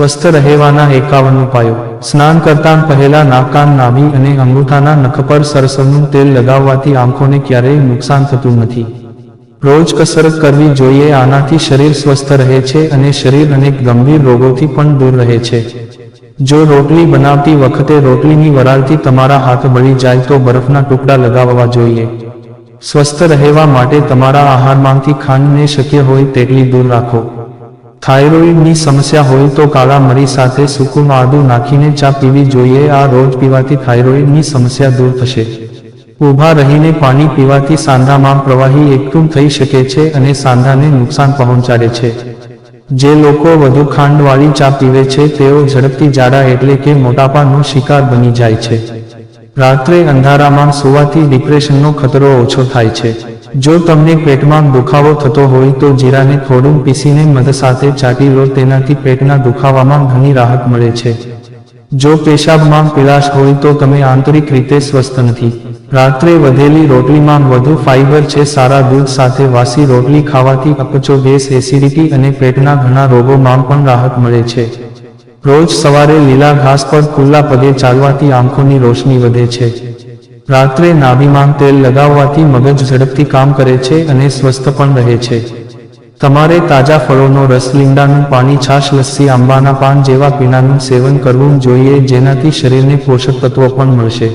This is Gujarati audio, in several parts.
સ્વસ્થ રહેવાના એકાવન ઉપાયો સ્નાન કરતાં પહેલા નાકાન નાભી અને અંગૂઠાના નખ પર સરસવનું તેલ લગાવવાથી આંખોને ક્યારેય નુકસાન થતું નથી. રોજ કસરત કરવી જોઈએ, આનાથી શરીર સ્વસ્થ રહે છે અને શરીર અનેક ગંભીર રોગોથી પણ દૂર રહે છે. જો રોટલી બનાવતી વખતે રોટલીની વરાળથી તમારા હાથ બળી જાય તો બરફના ટુકડા લગાવવા જોઈએ. સ્વસ્થ રહેવા માટે તમારા આહારમાંથી ખાંડને શક્ય હોય તેટલી દૂર રાખો. થાઇરોઇડની સમસ્યા હોય તો કાળા મરી સાથે સૂકું આદું નાખીને ચા પીવી જોઈએ. આ રોજ પીવાથી થાઇરોઇડની સમસ્યા દૂર થશે. ઊભા રહીને પાણી પીવાથી સાંધામાં પ્રવાહી એકઠું થઈ શકે છે અને સાંધાને નુકસાન પહોંચાડે છે. જે લોકો વધુ ખાંડવાળી ચા પીવે છે, તેઓ ઝડપથી જાડા એટલે કે મોટાપાનો શિકાર બની જાય છે. રાત્રે અંધારામાં સુવાથી ડિપ્રેશનનો ખતરો ઓછો થાય છે. જો તમને પેટમાં દુખાવો થતો હોય તો જીરાને થોડું પીસીને મધ સાથે ચાટી લો, તેનાથી પેટના દુખાવામાં ઘણી રાહત મળે છે. જો પેશાબમાં પીલાશ હોય તો તમે આંતરિક રીતે સ્વસ્થ નથી. રાત્રે વધેલી રોટલીમાં વધુ ફાઇબર છે, સારા દૂધ સાથે વાસી રોટલી ખાવાથી અપચો, ગેસ, એસિડિટી અને પેટના ઘણા રોગોમાં પણ રાહત મળે છે. રોજ સવારે લીલા ઘાસ પર ખુલ્લા પગે ચાલવાથી આંખોની રોશની વધે છે. રાત્રે નાભિમાં તેલ લગાવવાથી મગજ ઝડપથી કામ કરે છે અને સ્વસ્થ પણ રહે છે. તમારે તાજા ફળોનો રસ લીંડાનું પાણી, છાશ, લસ્સી, આંબાના પાન જેવા પીણાનું સેવન કરવું જોઈએ, જેનાથી શરીરને પોષક તત્વો પણ મળશે.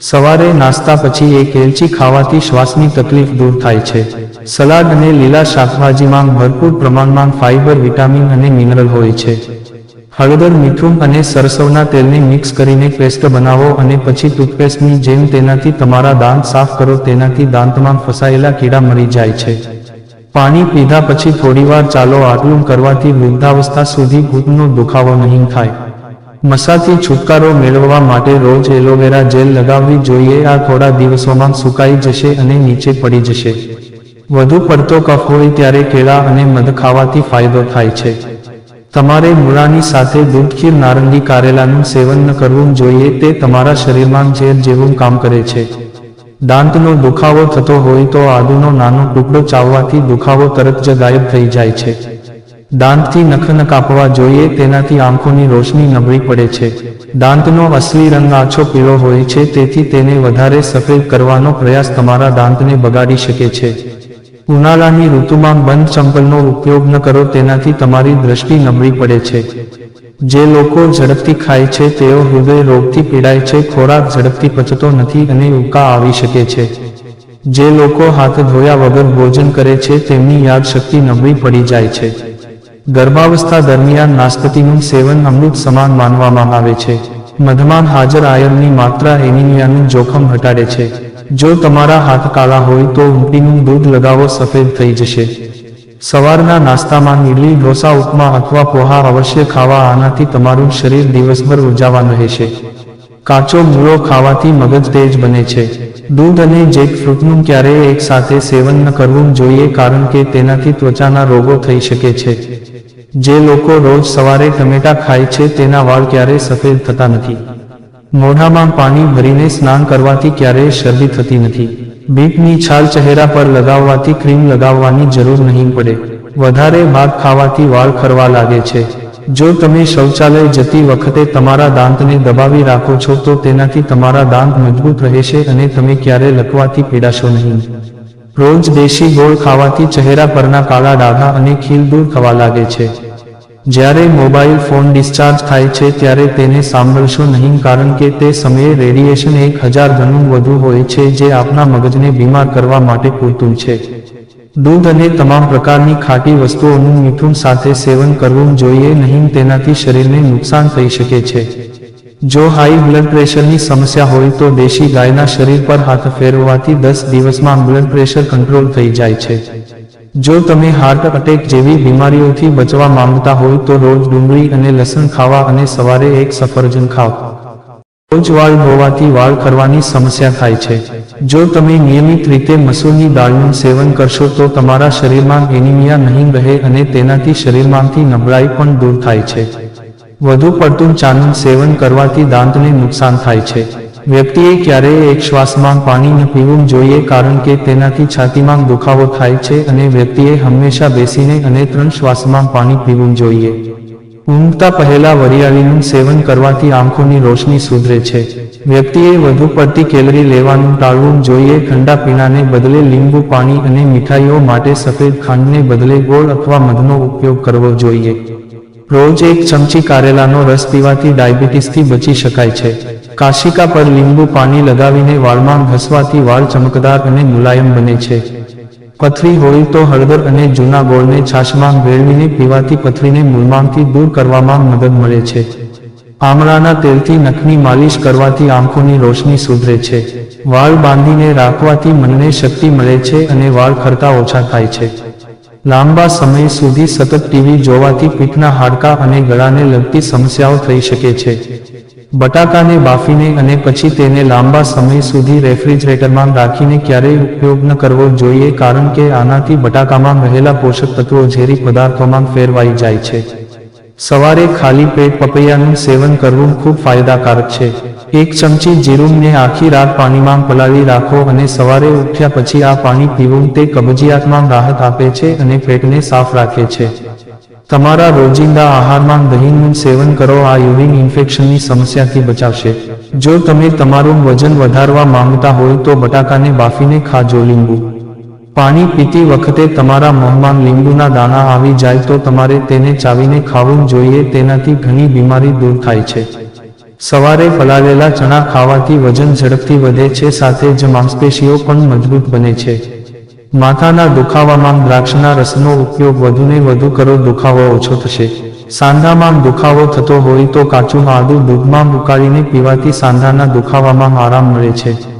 સવારે નાસ્તા પછી એક એલચી ખાવાથી શ્વાસની તકલીફ દૂર થાય છે. સલાડ અને લીલા શાકભાજીમાં ભરપૂર પ્રમાણમાં ફાઇબર વિટામિન અને મિનરલ હોય છે. હળદર, મીઠું અને સરસવના તેલને મિક્સ કરીને પેસ્ટ બનાવો અને પછી ટૂથપેસ્ટની જેમ તેનાથી તમારા દાંત સાફ કરો. તેનાથી દાંતમાં ફસાયેલા કીડા મરી જાય છે. પાણી પીધા પછી થોડીવાર ચાલો આટલું કરવાથી વૃદ્ધાવસ્થા સુધી ઘૂંટનો દુખાવો નહીં થાય. મસાથી છુટકારો મેળવવા માટે રોજ એલોવેરા જેલ લગાવવી જોઈએ. આ થોડા દિવસોમાં સુકાઈ જશે અને નીચે પડી જશે. વધુ પડતો કફ હોય ત્યારે કેળા અને મધ ખાવાથી ફાયદો થાય છે. તમારે મૂળાની સાથે દૂધ ખીર નારંગી કારેલાનું સેવન ન કરવું જોઈએ, તે તમારા શરીરમાં ઝેર જેવું કામ કરે છે. દાંતનો દુખાવો થતો હોય તો આદુનો નાનો ટુકડો ચાવવાથી દુખાવો તરત જ ગાયબ થઈ જાય છે. દાંતથી નખ ન કાપવા જોઈએ, તેનાથી આંખોની રોશની નબળી પડે છે. દાંતનો અસલી રંગ આછો પીળો હોય છે, તેથી તેને વધારે સફેદ કરવાનો પ્રયાસ તમારા દાંતને બગાડી શકે છે. ઉનાળાની ઋતુમાં બંધ ચંપલનો ઉપયોગ ન કરો, તેનાથી તમારી દ્રષ્ટિ નબળી પડે છે. જે લોકો ઝડપથી ખાય છે, તેઓ હૃદય રોગથી પીડાય છે, ખોરાક ઝડપથી પચતો નથી અને ઉકા આવી શકે છે. જે લોકો હાથ ધોયા વગર ભોજન કરે છે, તેમની યાદશક્તિ નબળી પડી જાય છે. ગર્ભાવસ્થા દરમિયાન નાસ્પતિનું સેવન અમૃત સમાન માનવામાં આવે છે. મધમાન હાજર આયનની માત્રા એનિમિયાનું જોખમ ઘટાડે છે. જો તમારા હાથ કાળા હોય તો ઊંટીનું દૂધ લગાવો, સફેદ થઈ જશે. સવારના નાસ્તામાં નીડલી ઢોસા, ઉપમા અથવા પોહા અવશ્ય ખાવા, આનાથી તમારું શરીર દિવસભર ઉર્જાવાન રહેશે. કાચો મૂળો ખાવાથી મગજ તેજ બને છે. દૂધ અને જેકફ્રૂટનું ક્યારેય એકસાથે સેવન ન કરવું જોઈએ કારણ કે તેનાથી ત્વચાના રોગો થઈ શકે છે. જે લોકો રોજ સવારે ટમેટા ખાય છે, તેના વાળ ક્યારેય સફેદ થતા નથી. મોઢામાં પાણી ભરીને સ્નાન કરવાથી ક્યારેય શરદી થતી નથી. બીટની છાલ ચહેરા પર લગાવવાથી ક્રીમ લગાવવાની જરૂર નહીં પડે. વધારે ભાત ખાવાથી વાળ ખરવા લાગે છે. જો તમે શૌચાલય જતી વખતે તમારા દાંતને દબાવી રાખો છો તો તેનાથી તમારા દાંત મજબૂત રહેશે અને તમે ક્યારે લકવાથી પીડાશો નહીં. રોજ દેશી ગોળ ખાવાથી ચહેરા પરના કાળા ડાઘા અને ખીલ દૂર થવા લાગે છે. જ્યારે મોબાઈલ ફોન ડિસ્ચાર્જ થાય છે ત્યારે તેને સાંભળશો નહીં કારણ કે તે સમયે રેડિયેશન એક હજાર ગણું વધુ હોય છે જે આપના મગજને બીમાર કરવા માટે પૂરતું છે. દૂધ અને તમામ પ્રકારની ખાટી વસ્તુઓનું મીઠું સાથે સેવન કરવું જોઈએ નહીં તેનાથી શરીરને નુકસાન થઈ શકે છે. જો હાઈ બ્લડ પ્રેશરની સમસ્યા હોય તો દેશી ગાયના શરીર પર હાથ ફેરવવાથી દસ દિવસમાં બ્લડ પ્રેશર કંટ્રોલ થઈ જાય છે. જો તમે હાર્ટ અટેક જેવી બીમારીઓથી બચવા માંગતા હોય તો રોજ ડુંગળી અને લસણ ખાવા અને સવારે એક સફરજન ખાવ રોજ વાળ ધોવાથી વાળ ખરવાની સમસ્યા થાય છે. જો તમે નિયમિત રીતે મસૂરની દાળનું સેવન કરશો તો તમારા શરીરમાં એનિમિયા નહીં રહે અને તેનાથી શરીરમાંથી નબળાઈ પણ દૂર થાય છે. વધુ પડતું ચાનું સેવન કરવાથી દાંતને નુકસાન થાય છે. વ્યક્તિએ ક્યારેય એક શ્વાસમાં પાણી ન પીવું જોઈએ કારણ કે તેનાથી છાતીમાં દુખાવો થાય છે અને વ્યક્તિએ હંમેશા બેસીને અને ત્રણ શ્વાસમાં પાણી પીવું જોઈએ. ઊંઘતા પહેલા વરિયાળીનું સેવન કરવાથી આંખોની રોશની સુધરે છે. વ્યક્તિએ વધુ પડતી કેલરી લેવાનું ટાળવું જોઈએ. ઠંડા પીણાને બદલે લીંબુ પાણી અને મીઠાઈઓ માટે સફેદ ખાંડને બદલે ગોળ અથવા મધનો ઉપયોગ કરવો જોઈએ. રોજ એક ચમચી કારેલાનો રસ પીવાથી ડાયાબિટીસથી બચી શકાય છે. કાશિકા પર લીંબુ પાણી લગાવીને વાળમાં ઘસવાથી વાળ ચમકદાર અને મુલાયમ બને છે. પથરી હોય તો હળદર અને જૂના ગોળને છાશમાં ભેળવીને પીવાથી પથરીને મૂળમાંથી દૂર કરવામાં મદદ મળે છે. આમળાના તેલથી નખની માલિશ કરવાથી આંખોની રોશની સુધરે છે. વાળ બાંધીને રાખવાથી મનને શક્તિ મળે છે અને વાળ ખરતા ઓછા થાય છે. લાંબા સમય સુધી સતત ટીવી જોવાથી પીઠના હાડકાં અને ગળાને લગતી સમસ્યાઓ થઈ શકે છે. બટાકાને બાફીને અને પછી તેને લાંબા સમય સુધી રેફ્રિજરેટરમાં રાખીને ક્યારેય ઉપયોગ ન કરવો જોઈએ કારણ કે આનાથી બટાકામાં રહેલા પોષક તત્વો ઝેરી પદાર્થોમાં ફેરવાઈ જાય છે. સવારે ખાલી પેટ પપૈયાનું સેવન કરવું ખૂબ ફાયદાકારક છે. એક ચમચી જીરુંને આખી રાત પાણીમાં પલાળી રાખો અને સવારે ઉઠ્યા પછી આ પાણી પીવું તે કબજિયાતમાં રાહત આપે છે અને પેટને સાફ રાખે છે. તમારા રોજિંદા આહારમાં દહીંનું સેવન કરો આ યુરિન ઇન્ફેક્શનની સમસ્યાથી બચાવશે. જો તમે તમારું વજન વધારવા માંગતા હોય તો બટાકાને બાફીને ખાજો લીંબુ. પાણી પીતી વખતે તમારા મોંમાં લીંબુના દાણા આવી જાય તો તમારે તેને ચાવીને ખાવું જોઈએ, તેનાથી ઘણી બીમારી દૂર થાય છે. સવારે પલાળેલા ચણા ખાવાથી વજન ઝડપથી વધે છે, સાથે જ માંસપેશીઓ પણ મજબૂત બને છે. માથાના દુખાવામાં દ્રાક્ષના રસનો ઉપયોગ વધુને વધુ કરો, દુખાવો ઓછો થશે. સાંધામાં દુખાવો થતો હોય તો કાચું આદુ દૂધમાં ઉકાળીને પીવાથી સાંધાના દુખાવામાં આરામ મળે છે.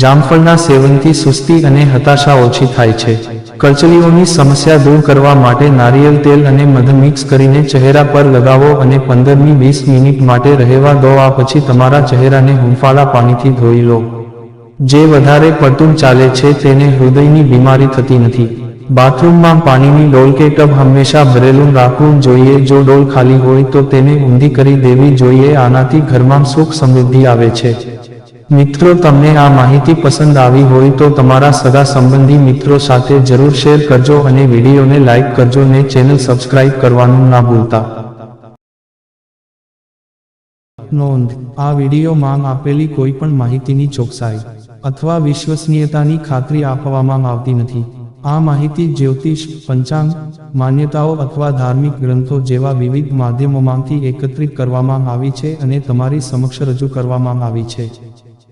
જામફળના સેવનથી સુસ્તી અને હતાશા ઓછી થાય છે. કરચલીઓની સમસ્યા દૂર કરવા માટે નારિયેળ તેલ અને મધ મિક્સ કરીને ચહેરા પર લગાવો અને પંદરમી વીસ મિનિટ માટે રહેવા દો, આ પછી તમારા ચહેરાને હુંફાળા પાણીથી ધોઈ લો. જે વધારે પડતું ચાલે છે તેને હૃદયની બીમારી થતી નથી. બાથરૂમમાં પાણીની ડોલ કે ટબ હંમેશા ભરેલું રાખવું જોઈએ. જો ડોલ ખાલી હોય તો તેને ઊંધી કરી દેવી જોઈએ. આનાથી ઘરમાં સુખ સમૃદ્ધિ આવે છે. મિત્રો, તમને આ માહિતી પસંદ આવી હોય તો તમારા સગા સંબંધી મિત્રો સાથે જરૂર શેર કરજો અને વિડીયોને લાઇક કરજો ને ચેનલ સબસ્ક્રાઇબ કરવાનું ના ભૂલતા. નોંધ, આ વીડિયો માંગ આપેલી કોઈ પણ માહિતીની ચોકસાઈ અથવા વિશ્વસનીયતાની ખાતરી આપવામાં આવતી નથી. આ માહિતી જ્યોતિષ, પંચાંગ, માન્યતાઓ અથવા ધાર્મિક ગ્રંથો જેવા વિવિધ માધ્યમોમાંથી એકત્રિત કરવામાં આવી છે અને તમારી સમક્ષ રજૂ કરવામાં આવી છે.